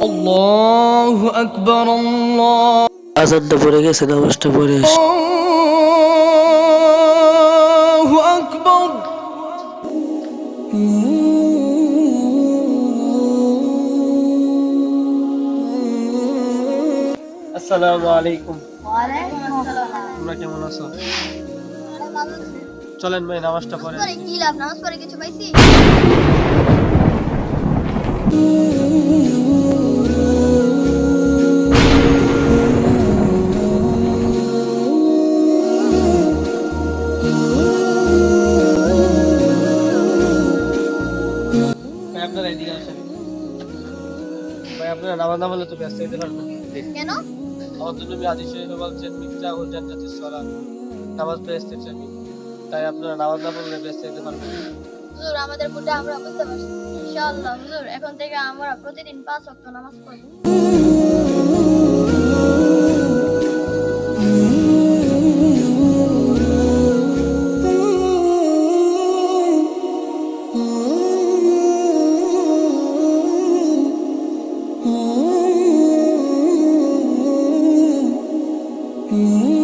আল্লাহু আকবার আল্লাহ আজাদটা পড়ে গেছে পড়ে আসসালামু আলাইকুম। কেমন আছো? চলেন ভাই নামাজটা পড়ে কি লাভ নামাজ পড়ে কিছু পাইছি? আপনারা এদিকে আসেন ভাই আপনারা নামাজ না বললে তো ব্যস্ত হতে পারবেন কেন? আমার জন্য আদি শরীফে বলছেন মিথ্যা ও জান্নাতের সলা নামাজ তো এসতেছে আমি তাই আপনারা নামাজ না বললে ব্যস্ত হতে পারবেন হুজুর আমাদের ভুলটা আমরা বুঝতে পারছি। ইনশাআল্লাহ হুজুর এখন থেকে আমরা প্রতিদিন পাঁচ ওয়াক্ত নামাজ পড়ব। Mm-hmm.